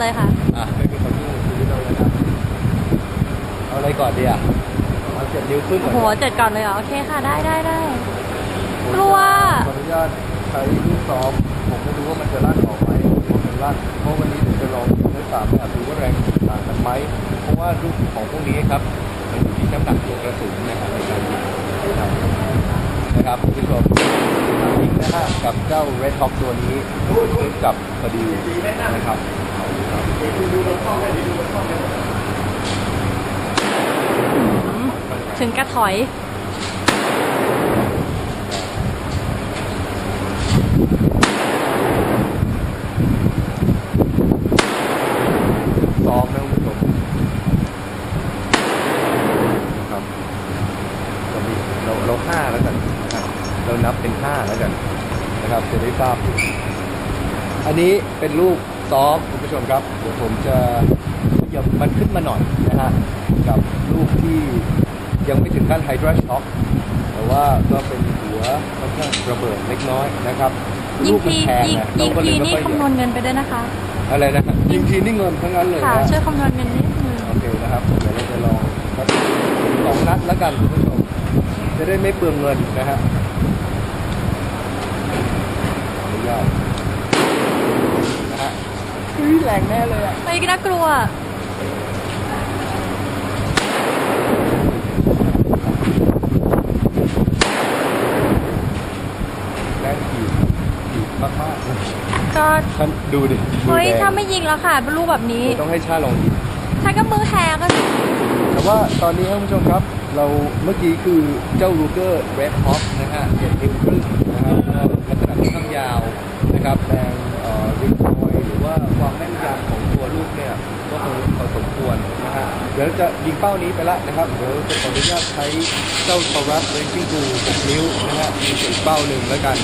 เลยค่ะอะไม่มีคนที่ชีวิตเราแล้วกันเอาอะไรก่อนดีอะเอาเจ็ดนิ้วครึ่งก่โอ้อนโหดีกว่าเจ็ดก่อนเลยเหรอ โอเคค่ะ ได้ได้ได้ กลัว ขออนุญาตใช้ลูกซ้อมผมไม่รู้ว่ามันจะลั่นออกไหมหรือว่ามันลั่นเพราะวันนี้ผมจะลองใช้สามแบบดูว่าแรงต่างกันไหมเพราะว่าลูกของพวกนี้ครับมันอยู่ที่น้ำหนักตัวกระสุนนะครับในการยิงนะครับนะครับคุณผู้ชมยิงนะฮะกับเจ้า Red Hawk ตัวนี้กับพอดีนะครับ ถึงกระถอยซ้อมนะคุณผู้ชมครับเรามีเราเราห้าแล้วกันนะครับเรานับเป็นห้าแล้วกันนะครับจะได้ทราบ อันนี้เป็นรูป ซ้อมคุณผู้ชมครับเดี๋ยวผมจะขยับมันขึ้นมาหน่อยนะฮะกับรูปที่ยังไม่ถึงขั้นไฮดราช็อคแต่ว่าก็เป็นหัวค่อนข้างระเบิดเล็กน้อยนะครับยิงรูปมันทีแพงยิงนะยิงเราก็เลทียไม่นี่ค่อยคำนวณเงินไปด้วยนะคะ อะไรนะยิงทีนี่เงินทั้งนั้นเลยค่ะนะช่วยคำนวณเงินนิดนึงโอเคนะครับเดี๋ยวเราจะลองสักสองนัดแล้วกันคุณผู้ชมจะได้ไม่เปลืองเงินนะฮะขออนุญาตนะฮะเฮ้ยแรงแน่เลยอะเฮ้ยน่ากลัวแรงขีดขีดมากๆเลยก็ท่านดูดิมือเฮ้ยแดถ้างไม่ยิงแล้วค่ะเป็นรูปแบบนี้เดี๋ยวต้องให้ชาลองยิงถ้าก็มือแหกก็แต่ว่าตอนนี้ท่านผู้ชมครับ เราเมื่อกี้คือเจ้าลูเกอร์เรดฮอปนะฮะเจ็ดนิ้วครึ่งนะครับก็ลักษณะค่อนข้างยาวนะครับแร ดี๋ยวจะยิงเป้านี้ไปละนะครับ เดี๋ยวจะขออนุญาตใช้เจ้าทอรัสเรนจิ้งดู6นิ้วนะฮะมีอีกเป้าหนึ่งแล้วกัน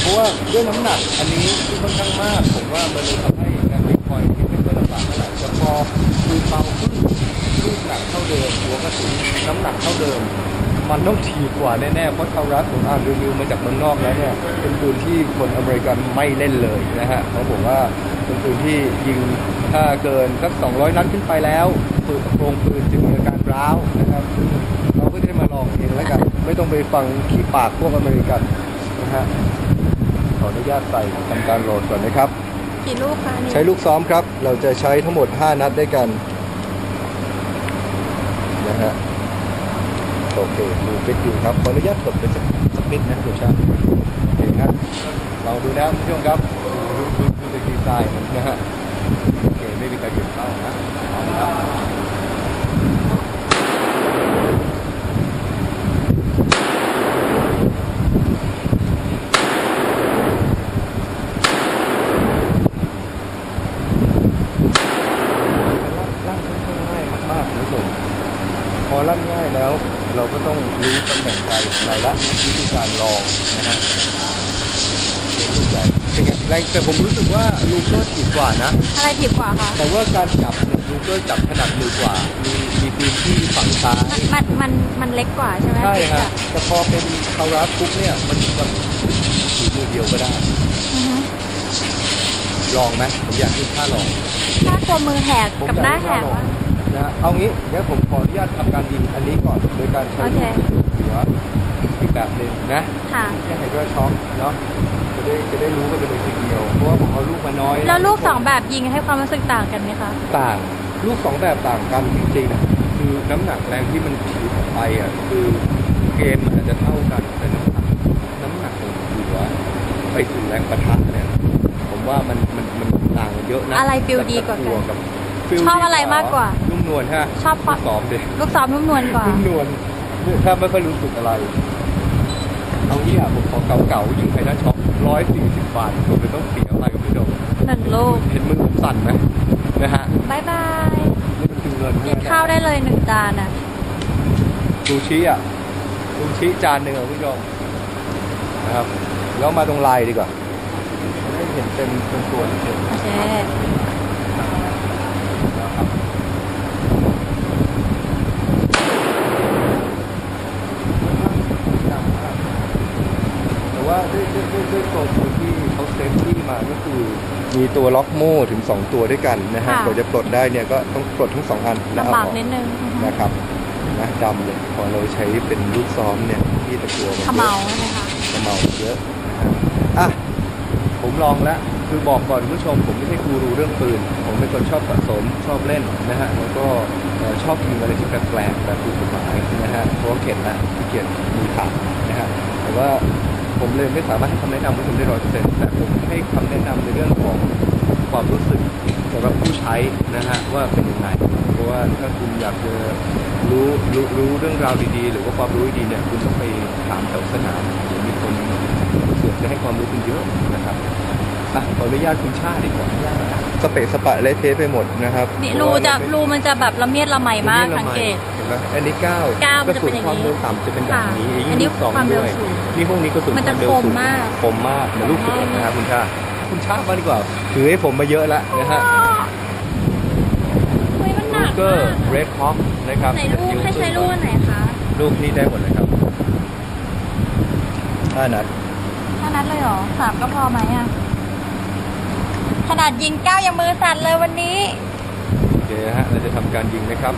เพราะว่าด้วยน้ำหนักอันนี้ที่ค่อนข้างมาก ผมว่ามันเลยทำให้การริงคอยที่ไม่ค่อยลำบากเท่าไหร่แต่พอคือเบาขึ้นลูกหนักเท่าเดิมหัวกระสุนน้ำหนักเท่าเดิม มันต้องถีบกว่าแน่ๆ เพราะทารัสผมอ่านรีวิวมาจากเมืองนอกแล้วเนี่ย เป็นปืนที่คนอเมริกันไม่เล่นเลยนะฮะเขาบอกว่าเป็นปืนที่ยิงถ้าเกินสัก 200 นัดขึ้นไปแล้วปืนโครงปืนจะมีอาการร้าวนะครับซึ่งเราก็ได้มาลองเองแล้วกัน ไม่ต้องไปฟังขี้ปากพวกอเมริกันนะฮะ ขออนุญาตใส่ทำการโหลดก่อนนะครับ กี่ลูกคะนี่ใช้ลูกซ้อมครับ เราจะใช้ทั้งหมด 5 นัดด้วยกันนะฮะ โอเคดูฟิตอยู่ครับขออนุญาตกดไปสักสักนิดนะคุณชาติโอเคครับเราดูนะคุณผู้ชมครับดูดูดูดีไซน์นะฮะ โอเค ไม่มีใครเปลี่ยนเป้านะเอาละครับ ลั่นค่อนข้างง่ายมากๆคุณผู้ชมพอลั่นง่ายแล้ว เรา ก็ต้องรู้ตำแหน่งใจของเราละวิธีการลองนะฮะเป็นลูกใหญ่เป็นไงแรงแต่ผมรู้สึกว่าลูเกอร์ถีบกว่านะ อะไรถีบกว่าคะ แต่ว่าการจับเนี่ยลูเกอร์จับถนัดมือกว่า มีมีพื้นที่ฝั่งซ้ายมันมันมันเล็กกว่าใช่ไหมใช่ถีบฮะอะแต่พอเป็นคาราสปุ๊บเนี่ยมันมันถือมือเดียวก็ได้ อือฮึลองไหมผมอยากให้ท่าลองน่ากลัวมือแหกผมกับอยากหน้าให้แหท่ากลองอะ นะฮะเอางี้เดี๋ยวผมขออนุญาตทำการยิงอันนี้ก่อน โดยการใช้โอเคลูกหัวอีกแบบหนึ่งนะค่ะแค่ไฮดรอช็อคเนาะจะได้จะได้รู้กันเป็นทีเดียว เพราะว่าผมเอาลูกมาน้อยนะแล้วลูกสองแบบยิงให้ความรู้สึกต่างกันไหมคะ ต่าง ลูกสองแบบต่างกันจริงๆนะคือน้ำหนักแรงที่มันถีบออกไปอะคือเกมมันอาจจะเท่ากันแต่น้ำหนักน้ำหนักของหัวไปถึงแรงประทะเนี่ยผมว่ามันมันมันต่างกันเยอะนะอะไรฟีลดีกว่ากันบ ฟีลชอบอะไรมากกว่า นุ่มนวลฮะชอบความซ้อมดิลูกซ้อมนุ่มนวลกว่า นุ่มนวลเนี่ยถ้าไม่ค่อยรู้สึกอะไร เอางี้อะผมขอเก่าๆยิงไทยด้านช็อปร้อยสี่สิบบาทผมเลยต้องเสียอะไรกับพี่โดมหนึ่งลูกเห็นมือผมสั่นไหมนะฮะบายบาย นี่มันคือเงินกินข้าวได้เลยหนึ่งจานอะ ซูชิอะซูชิจานหนึ่งอะคุณผู้ชมนะครับ แล้วมาตรงลายดีกว่าจะได้เห็นเป็นเป็นตัวนิดนึงโอเค นะครับแต่ว่าด้วยด้วยด้วยด้วยตัวปืนที่เขาเซฟตี้มาก็คือ มีตัวล็อกโม่ถึง 2 ตัวด้วยกันนะฮะค่ะ กว่าจะปลดได้เนี่ยก็ต้องปลดทั้งสองอันแล้วลำเอาบากออกนิดนึงนะครับนะดำเลยพอเราใช้เป็นลูกซ้อมเนี่ยที่ตะกัวมันขมเยเมาอะใช่ไหมคะ ขมเมาเยอะนะฮะอะผมลองแล้ว คือบอกก่อนผู้ชมผมไม่ใช่กูรูเรื่องปืน ผมเป็นคนชอบสะสมชอบเล่นนะฮะแล้วก็ชอบยิงอะไรที่แปลกๆแบบถูกกฎหมายนะฮะเพราะเข็ดละเกียจมือขาดนะฮะแต่ว่าผมเลยไม่สามารถให้คำแนะนำคุณผู้ชมได้ร้อยเปอร์เซ็นต์แต่ผมให้คำแนะนำในเรื่องของความรู้สึกสำหรับผู้ใช้นะฮะว่าเป็นยังไงเพราะว่าถ้าคุณอยากจะรู้รู้รู้เรื่องราวดีๆ หรือว่าความรู้ดีๆเนี่ยคุณต้องไปถามแถวสนามหรือมีคนสือกจะให้ความรู้คุณเยอะนะครับ อะขออนุญาตคุณชาติดีกว่าสเปะสปะเละเทะไปหมดนะครับนี่รูจะรูมันจะแบบละเมียดละไมมากสังเกตเห็นไหมอันนี้เก้าเก้ามันกระจะสุเป็นนอย่างนี้ความเร็วต่ำจะเป็นแบบนี้ค่ะยิ่อันงนี้ลูกสองความเร็วด้วยสูงนี่พวกนี้กระสุนมันจะวาเร็วคมสูงมากคมมากเหมือนลูกคเสืมอมากนะครับคุณชาคุณชาบ้างดีกว่าถือให้ผมมาเยอะแล้วนะฮะเฮ้ยมันหนักเกอมาร์กเรดฮอคนะครับไหนลูกให้ใช้ลูกอันไหนคะลูกนี้ได้หมดเลยครับห้านัดแค่นั้นเลยเหรอสามก็พอไหมอะ ขนาดยิงเก้ายังมือสั่นเลยวันนี้โอเคนะฮะเราจะทำการยิงนะครับ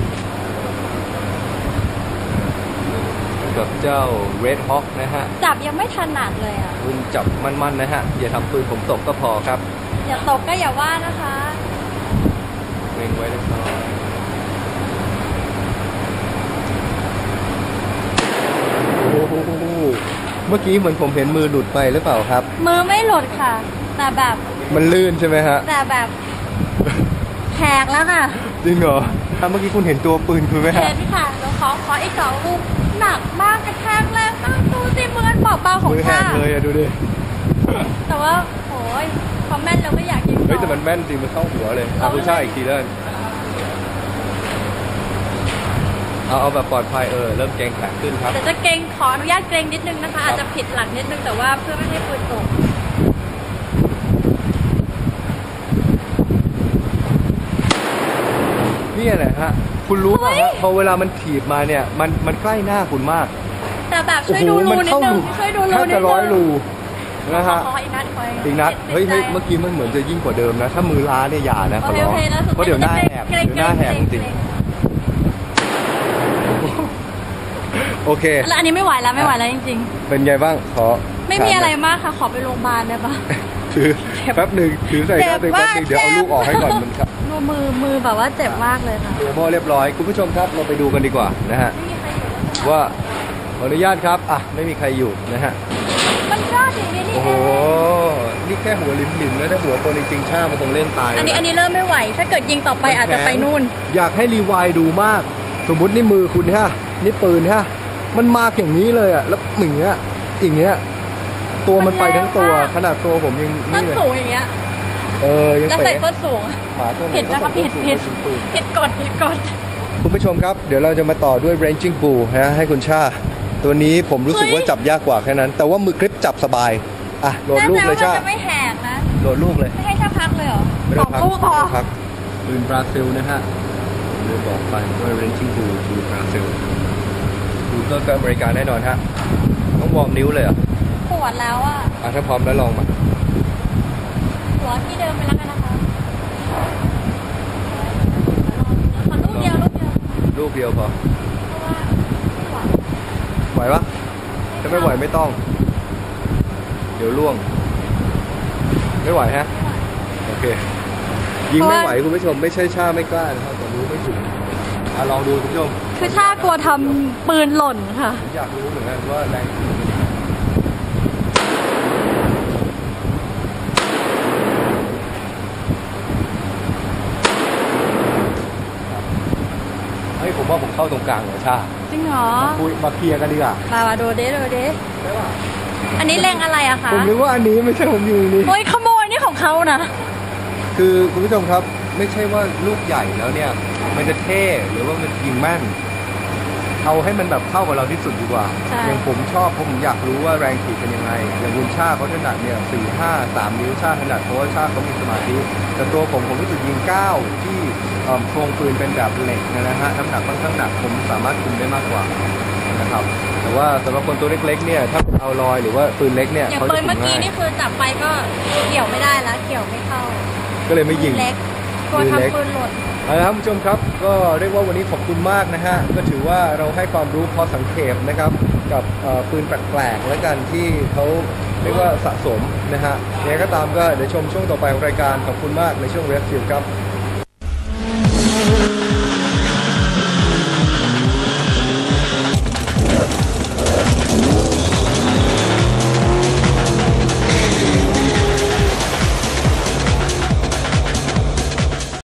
กับเจ้า Red Hawk นะฮะจับยังไม่ถนัดเลยอะคุณจับมันๆนะฮะ อย่าทำปืนผมตกก็พอครับ อย่าตกก็อย่าว่านะคะเล็งไว้นะครับโอ้โหเมื่อกี้เหมือนผมเห็นมือหลุดไปหรือเปล่าครับ มือไม่หลุดค่ะ แต่แบบ มันลื่นใช่ไหมฮะ แต่แบบแขกแล้วค่ะ จริงเหรอถ้าเมื่อกี้คุณเห็นตัวปืนคุณไหมฮะ เห็นค่ะเดี๋ยวขอขออีกสองลูกหนักมากกระแทกแรงมากดูสิมือเบาเบาๆของมือแหข้ากเลยอะดูดิ แต่ว่าโอ้ยพอแม่นเราก็อยากยิงต่อ เฮ้ยแต่มันแม่นจริงมันเข้าหัวเลยเอาคุณชาอีกทีเลยเอาเอาแบบปลอดภัยเออเริ่มเกรงแขนขึ้นครับ แต่จะเกรงขออนุญาตเกรงนิดนึงนะคะครับอาจจะผิดหลักนิดนึงแต่ว่าเพื่อไม่ให้ปืนตก นี่แหละฮะคุณรู้ป่ะเฮ้ฮะยพอเวลามันถีบมาเนี่ย มันมันใกล้หน้าคุณมาก แต่แบบโอ้ช่วยโหดูรูมันิดเข้านึงรูช่วยดูแทรูบนิดจะนึงร้อยรูนะฮะขออีกนัดขออีกนัดเฮ้ยเฮ้ยเมื่อกี้มันเหมือนจะยิ่งกว่าเดิมนะ ถ้ามือล้าเนี่ยอย่านะขโออเคร้โอองเคแล้วเพราะเดี๋ยวหน้าแหกเกรงเดี๋ยวหน้าแหกจริงเกๆโอเค แล้วอันนี้ไม่ไหวแล้วไม่ไหวแล้วจริงเป็นไงบ้างขอๆไม่มีอะไรมากค่ะ ขอไปโรงพยาบาลได้ปะถือแป๊บหนึ่งถือใส่กระติกแป๊บหนึงเดี๋ยวเอาลูกออกให้ก่อนมันครับดู มือมือแบบว่าเจ็บมากเลยค่ะเดี๋ยวพอเรียบร้อย คุณผู้ชมครับเราไปดูกันดีกว่านะฮะไม่มีใครอยู่แล้วว่าขออนุญาตครับอะไม่มีใครอยู่นะฮะมันรอดอย่างนี้นี่โอ้โหเองนี่แค่หัวลิมๆนะถ้าหัวคนจริงๆชามันคงเล่นตายอันนี้แล้วอันนี้เริ่มไม่ไหว ถ้าเกิดยิงต่อไปอาจจะไปนู่น อยากให้รีไวล์ดูมาก สมมุตินี่มือคุณฮะนี่ปืนฮะมันมาอย่างนี้เลยอะแล้วอย่างเงี้ยอย่างเงี้ยตัวมันไปทั้งตัวมันแรงมากขนาดตัวผมยังต้นี่นเลยสูงอย่างเงี้ย เออยังแล้วใส่เป๋ส้นสูงหมาตัวไหนผิดนะคะก็ผิดสูงผิดสูงสูงผิดกฎผิดกฎคุณผู้ชมครับ เดี๋ยวเราจะมาต่อด้วย ranging bull นะให้คุณชา ตัวนี้ผมรู้สึกว่าจับยากกว่าแค่นั้น แต่ว่ามือกริปจับสบาย อะโหลดลูกเลยแน่ใจชาว่ามันจะไม่แหกนะ โหลดลูกเลย ไม่ให้ชาพักเลยเหรอไม่สต้อองงพักตู้พอไม่ต้องพักปืนบราซิลนะฮะเลยบอกไปว่า ranging bull คือบราซิลดูเครื่องก็อเมริกาแน่นอนฮะ ต้องวอร์มนิ้วเลยเหรอะปวดแล้วอะอะถ้าพร้อมแล้วลองมา หัวที่เดิมไปแล้วกันนะคะขอลูกเดียวลูกเดียวลูกเดียวพอเพราะว่าไม่ไหวไหวปะถ้าไม่ไหวไม่ต้อง เดี๋ยวล่วง ไม่ไหวฮะ โอเค ยิงไม่ไหวคุณผู้ชม ไม่ใช่ชาไม่กล้านะครับแต่รู้ไม่ถึงอะลองดูคุณผู้ชม คือชากลัวทำปืนหล่นค่ะผมอยากรู้เหมือนกันว่าแรงเฮ้ยผมว่าผมเข้า ตรงกลางเหรอชาจริงเหรอคุยมาเคลียร์กันดีกว่ามามาดูเด้ดูเด้ได้ป่ะอันนี้เล็งอะไรอะคะผมนึกว่าอันนี้ไม่ใช่ผมอยู่นี่โอ้ยขโมยนี่ของเขานะ คือคุณผู้ชมครับไม่ใช่ว่าลูกใหญ่แล้วเนี่ย มันจะเท่หรือว่ามันยิงแม่น เอาให้มันแบบเข้ากับเราที่สุดดีกว่า ใช่ อย่างผมชอบเพราะผมอยากรู้ว่าแรงขีดเป็นยังไง อย่างคุณชาเขาถนัดเนี่ยสี่ห้าสามนิ้วชาถนัดเพราะว่าชาเขามีสมาธิ แต่ตัวผมผมรู้สึกยิงเก้าที่เอิ่มโครงปืนเป็นแบบเหล็กเนยนะฮะน้ำหนักค่อนข้างหนักผมสามารถคุมได้มากกว่านะครับ แต่ว่าสำหรับคนตัวเล็กๆเนี่ยถ้าเป็นเอาลอยหรือว่าปืนเล็กเนี่ยอย่างเขาปืจะนเมื่อกี้ง่ายนี่คือจับไปก็เกี่ยวไม่ได้แล้วเกี่ยวไม่เข้าก็เลยไม่ยิง เล็กกลัวปืนเล็ก ทำปืนหล่น เอาละครับคุณผู้ชมครับก็เรียกว่าวันนี้ขอบคุณมากนะฮะก็ถือว่าเราให้ความรู้พอสังเขปนะครับกับปืนแปลกๆและกันที่เขาเรียกว่าสะสมนะฮะยังไงก็ตามก็เดี๋ยวชมช่วงต่อไปของรายการขอบคุณมากในช่วงเรสซิลครับ